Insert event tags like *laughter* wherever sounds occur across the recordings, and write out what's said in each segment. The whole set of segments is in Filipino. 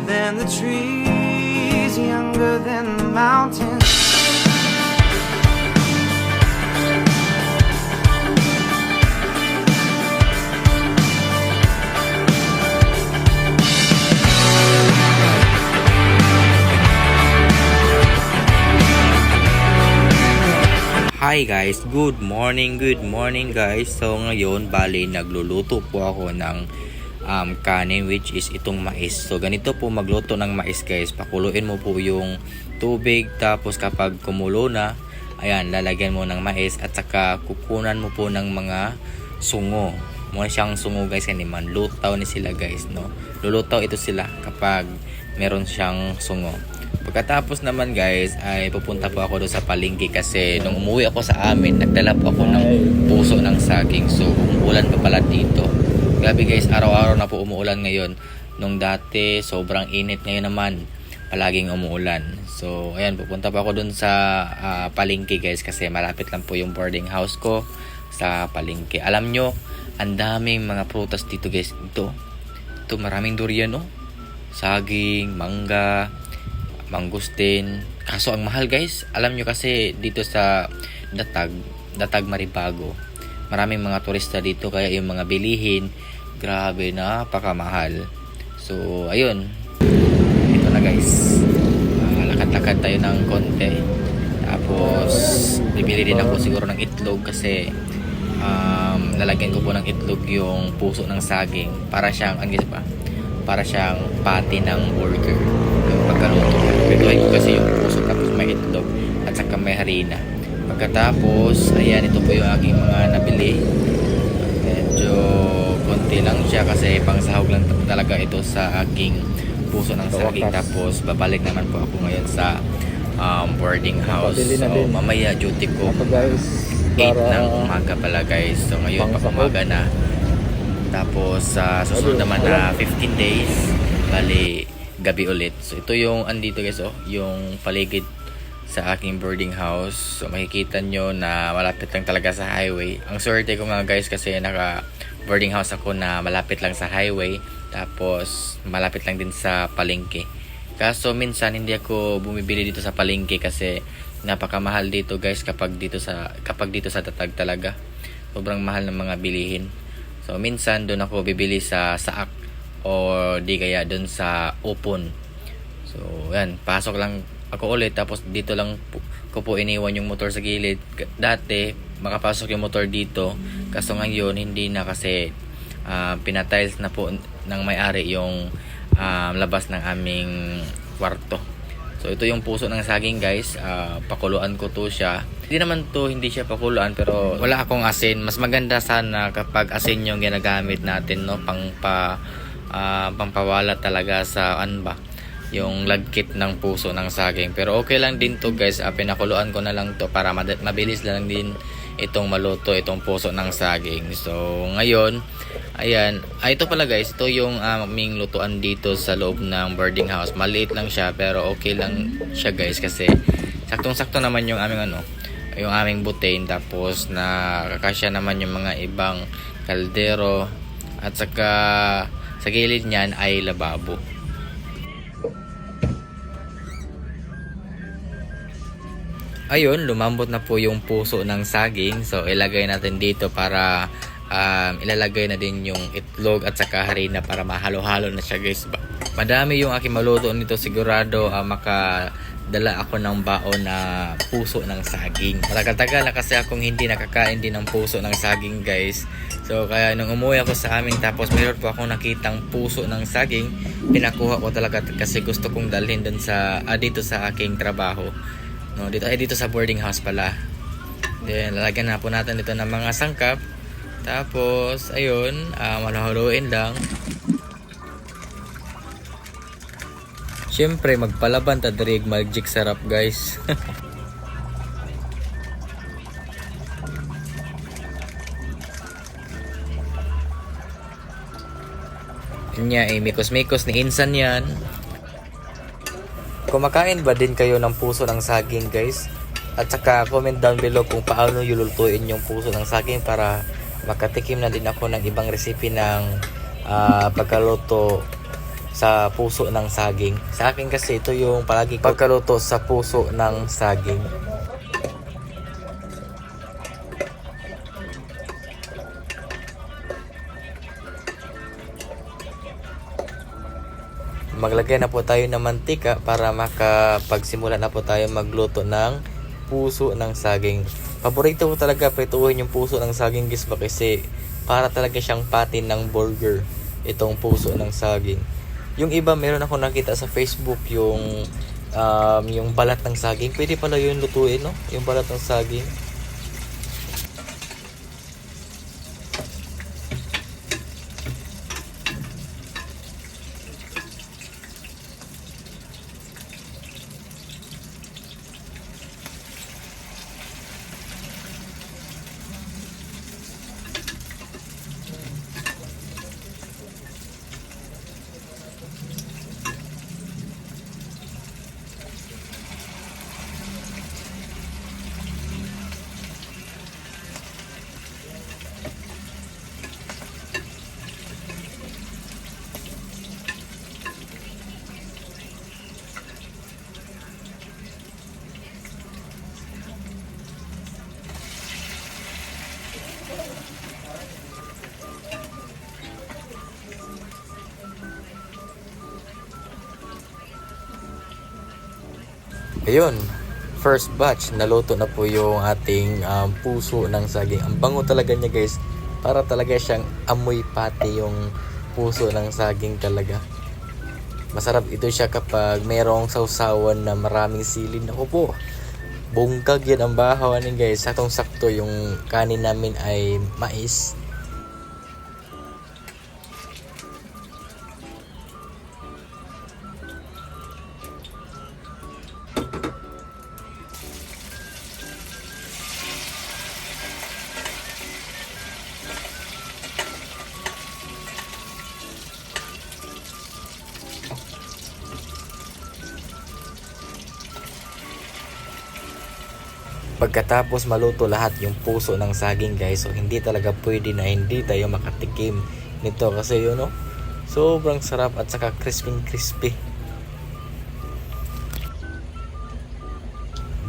than the trees, younger than the mountains. Hi guys, good morning, good morning guys. So ngayon, bali nagluluto po ako ng um, kanin which is itong mais. So ganito po magluto ng mais guys. Pakuluin mo po yung tubig tapos kapag kumulo na, ayan, lalagyan mo ng mais at saka kukunan mo po ng mga sungo. Muna siyang sungo guys, hindi man lutaw ni sila guys, no. Lulutaw ito sila kapag meron siyang sungo. Pagkatapos naman guys ay pupunta po ako doon sa palengke kasi nung umuwi ako sa amin nagdala po ako ng puso ng saging so umuulan pa pala dito. Grabe guys araw-araw na po umuulan ngayon. Nung dati sobrang init ngayon naman palaging umuulan. So ayan pupunta po ako doon sa ah, palengke guys kasi malapit lang po yung boarding house ko sa palengke. Alam nyo ang daming mga prutas dito guys. Ito, ito maraming durian oh. Saging, mangga, mangustin. Kaso ang mahal guys, alam nyo kasi dito sa Datag, Datag Maribago, maraming mga turista dito kaya yung mga bilihin, grabe napakamahal. So, ayun. Ito na guys. Ah, lakad-lakad tayo ng konti. Tapos, bibili din ako siguro ng itlog kasi um, lalagyan ko po ng itlog yung puso ng saging para siyang, ano ba? Para siyang pati ng burger. Yung pagkaluto. Pituhin ko kasi yung puso tapos may itlog at saka may harina. Pagkatapos, ayan, ito po yung aking mga nabili. Medyo konti lang siya kasi pang sahog lang talaga ito sa aking puso ng saging. Tapos, babalik naman po ako ngayon sa um, boarding house. So, mamaya duty ko Ako guys, 8 para ng umaga pala guys. So ngayon Pang pa umaga na. Tapos sa susunod Ano, naman na 15 days, bali gabi ulit. So ito yung andito guys oh, yung paligid sa aking boarding house. So makikita nyo na malapit lang talaga sa highway. Ang swerte ko nga guys kasi naka boarding house ako na malapit lang sa highway. Tapos malapit lang din sa palengke. Kaso minsan hindi ako bumibili dito sa palengke kasi napakamahal dito guys kapag dito sa kapag dito sa Tatag talaga. Sobrang mahal ng mga bilihin. So minsan doon ako bibili sa Saak o di kaya doon sa Upon. So yan, pasok lang ako ulit tapos dito lang po, ko po iniwan yung motor sa gilid. Dati makapasok yung motor dito kaso ngayon hindi na kasi ah, pinatiles na po ng may-ari yung ah, labas ng aming kwarto. So ito yung puso ng saging guys. Ah, pakuluan ko to siya. Hindi naman to hindi siya pakuluan pero wala akong asin. Mas maganda sana kapag asin yung ginagamit natin no pang pa ah, pampawala talaga sa ano ba yung lagkit ng puso ng saging. Pero okay lang din to guys. Ah, pinakuluan ko na lang to para mabilis lang din itong maluto itong puso ng saging. So ngayon Ayan. Ah, ito pala guys. Ito yung aming lutuan dito sa loob ng boarding house. Maliit lang siya pero okay lang siya guys kasi saktong-sakto naman yung aming ano, yung aming butane tapos na kakasya naman yung mga ibang kaldero at saka sa gilid niyan ay lababo. Ayun, lumambot na po yung puso ng saging. So, ilagay natin dito para um, ilalagay na din yung itlog at saka harina para mahalo-halo na siya guys. Madami yung aking maluto nito sigurado uh, makadala ako ng baon na puso ng saging. Matagal-tagal na kasi akong hindi nakakain din ng puso ng saging guys. So kaya nung umuwi ako sa amin tapos meron po akong nakitang puso ng saging, pinakuha ko talaga kasi gusto kong dalhin dun sa ah, dito sa aking trabaho. No, dito ay dito sa boarding house pala. Then lalagyan na po natin dito ng mga sangkap. Tapos, ayun, uh, malahuluin lang. Siyempre, magpalaban ta dirig magic sarap, guys. *laughs* Kanya, eh, mikos-mikos ni Insan yan. Kumakain ba din kayo ng puso ng saging, guys? At saka comment down below kung paano yululutuin yung puso ng saging para makatikim na din ako ng ibang recipe ng ah, pagkaluto sa puso ng saging. Sa akin kasi ito yung palagi pagkaluto sa puso ng saging. Maglagay na po tayo ng mantika para makapagsimula na po tayo magluto ng puso ng saging. Paborito ko talaga prituhin yung puso ng saging guys ba kasi para talaga siyang patin ng burger itong puso ng saging. Yung iba meron ako nakita sa Facebook yung um, yung balat ng saging. Pwede pala yun lutuin no? Yung balat ng saging. Ayun, first batch, naluto na po yung ating um, puso ng saging. Ang bango talaga niya guys, para talaga siyang amoy pati yung puso ng saging talaga. Masarap ito siya kapag merong sausawan na maraming silin. Ako po, bungkag yan ang bahawanin guys. Sakong sakto yung kanin namin ay mais. Pagkatapos maluto lahat yung puso ng saging guys, so hindi talaga pwede na hindi tayo makatikim nito kasi yun no, sobrang sarap at saka crispy crispy.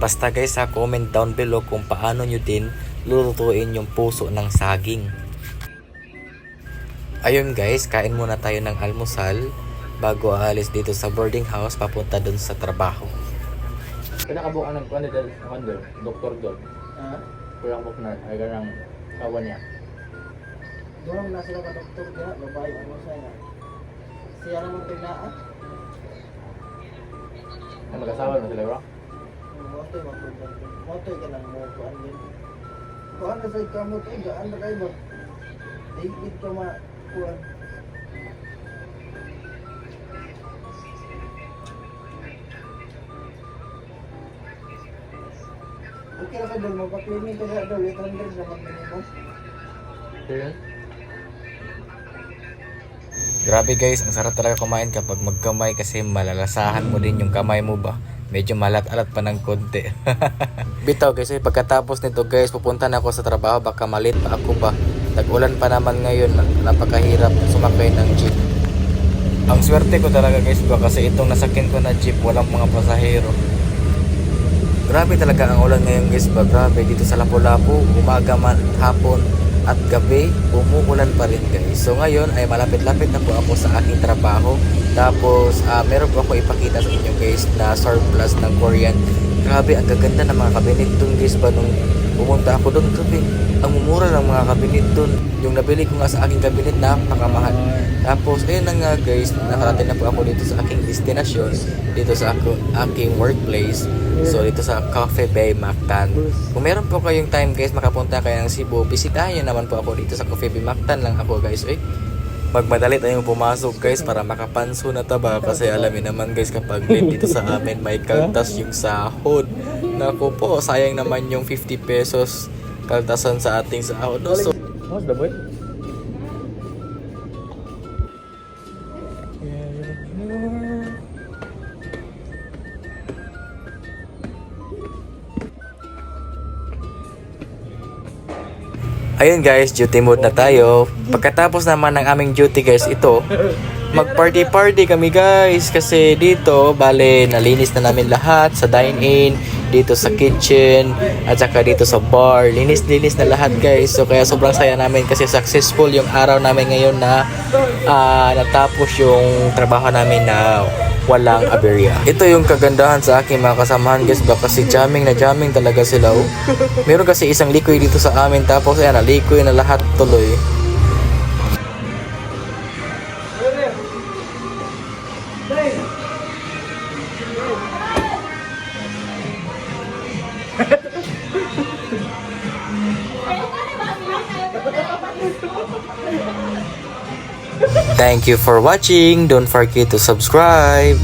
Basta guys ha, comment down below kung paano nyo din lulutuin yung puso ng saging. Ayun guys, kain muna tayo ng almusal bago aalis dito sa boarding house papunta dun sa trabaho. Pinakabukan ng ano dahil ako doon, doktor doon. Ah, Kulang buk na, ay ganang kawa niya. doon na sila ka doktor diha, babae ano siya. Siya naman pinaa. Ay mag-asawa na sila bro? Motoy magpundang. Motoy ka lang mo kuan din. Kuan na sa kamo to, gaan na kayo? David ka ma kuan. Okay ra ka dol, magpa-cleaning ka sa dol, 800 naman minimum. Serious? Grabe guys, ang sarap talaga kumain kapag magkamay kasi malalasahan mo din yung kamay mo ba. Medyo malat-alat pa ng konti. *laughs* Bitaw guys, eh, pagkatapos nito guys, pupunta na ako sa trabaho. Baka malit pa ako ba. Tag-ulan pa naman ngayon. Napakahirap sumakay ng jeep. Ang swerte ko talaga guys ba kasi itong nasakyan ko na jeep, walang mga pasahero. Grabe talaga ang ulan ngayon guys ba. Grabe dito sa Lapu-Lapu, umaga man, hapon at gabi, umuulan pa rin guys. So ngayon ay malapit-lapit na po ako sa aking trabaho. Tapos ah, meron po ako ipakita sa inyo guys na surplus ng Korean. Grabe ang gaganda ng mga kabinet dun guys ba nung pumunta ako dun. Grabe, ang mumura ng mga kabinet dun. Yung nabili ko nga sa aking kabinet napakamahal. Tapos ayun na nga guys, nakarating na po ako dito sa aking destinasyon. Dito sa ako, aking workplace. So dito sa Coffee Bay Mactan. Kung meron po kayong time guys makapunta kayo ng Cebu, bisitahin naman po ako dito sa Coffee Bay Mactan lang ako guys. Eh, magmadali tayong pumasok guys para makapanso na taba kasi alamin naman guys kapag late dito sa amin may kaltas yung sahod. Naku po, sayang naman yung 50 pesos kaltasan sa ating sahod. No? So, How's the boy? Ayun guys, duty mode na tayo. Pagkatapos naman ng aming duty guys, ito, mag-party-party kami guys. Kasi dito, bale, nalinis na namin lahat sa dine-in, dito sa kitchen, at saka dito sa bar. Linis-linis na lahat guys. So kaya sobrang saya namin kasi successful yung araw namin ngayon na ah, natapos yung trabaho namin na walang aberya. Ito yung kagandahan sa aking mga kasamahan guys ba kasi jamming na jamming talaga sila oh. Meron kasi isang liquid dito sa amin tapos ayan liquid na lahat tuloy. Thank you for watching. Don't forget to subscribe.